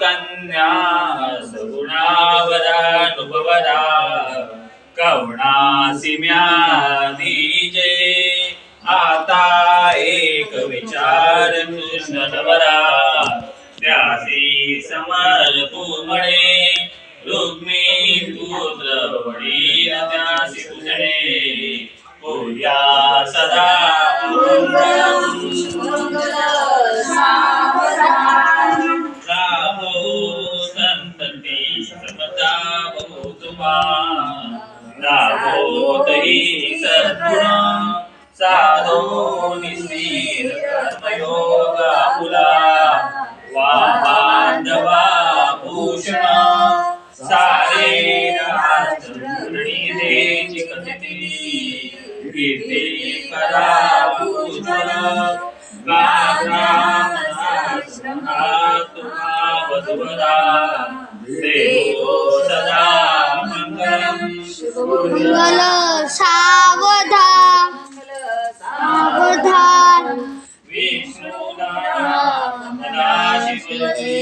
कन्या सगुणावदानुभवदा। कवणासी म्यादीजे आता एक विचार कृष्ण नवरा त्यासी समर्पू म्हणे रुक्मी पुत्र वडील त्यासी तुझे पूया सदा। बहुतुमा रामो साधो वा बांधवा भूषण सारे राष्ट्रणी देची कथिती कीर्ती करा पूजन तुम्हा वधुवरा मंगल सावधान सावधान विष्णुना शिवजी